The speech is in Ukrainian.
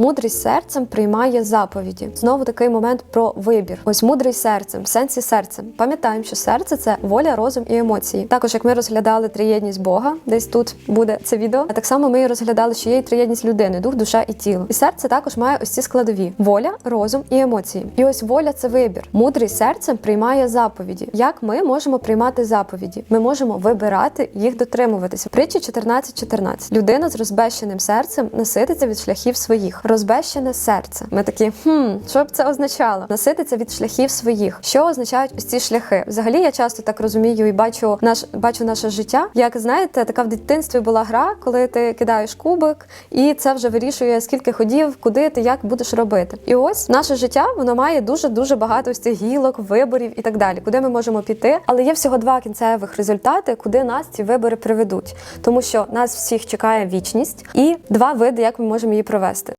Мудрий серцем приймає заповіді. Знову такий момент про вибір. Ось мудрий серцем, в сенсі серцем. Пам'ятаємо, що серце це воля, розум і емоції. Також як ми розглядали триєдність Бога, десь тут буде це відео. А так само ми розглядали, що є і триєдність людини, дух, душа і тіло. І серце також має ось ці складові: воля, розум і емоції. І ось воля це вибір. Мудрий серцем приймає заповіді. Як ми можемо приймати заповіді? Ми можемо вибирати їх дотримуватися. Притчі 14.14. Людина з розбещеним серцем насититься від шляхів своїх. Розбещене серце. Ми такі, хм, що б це означало? Насититься від шляхів своїх. Що означають ось ці шляхи? Взагалі я часто так розумію і бачу наш бачу наше життя. Як знаєте, така в дитинстві була гра, коли ти кидаєш кубик, і це вже вирішує скільки ходів, куди ти як будеш робити. І ось наше життя воно має дуже дуже багато ось цих гілок, виборів і так далі, куди ми можемо піти. Але є всього два кінцевих результати, куди нас ці вибори приведуть, тому що нас всіх чекає вічність і два види, як ми можемо її провести.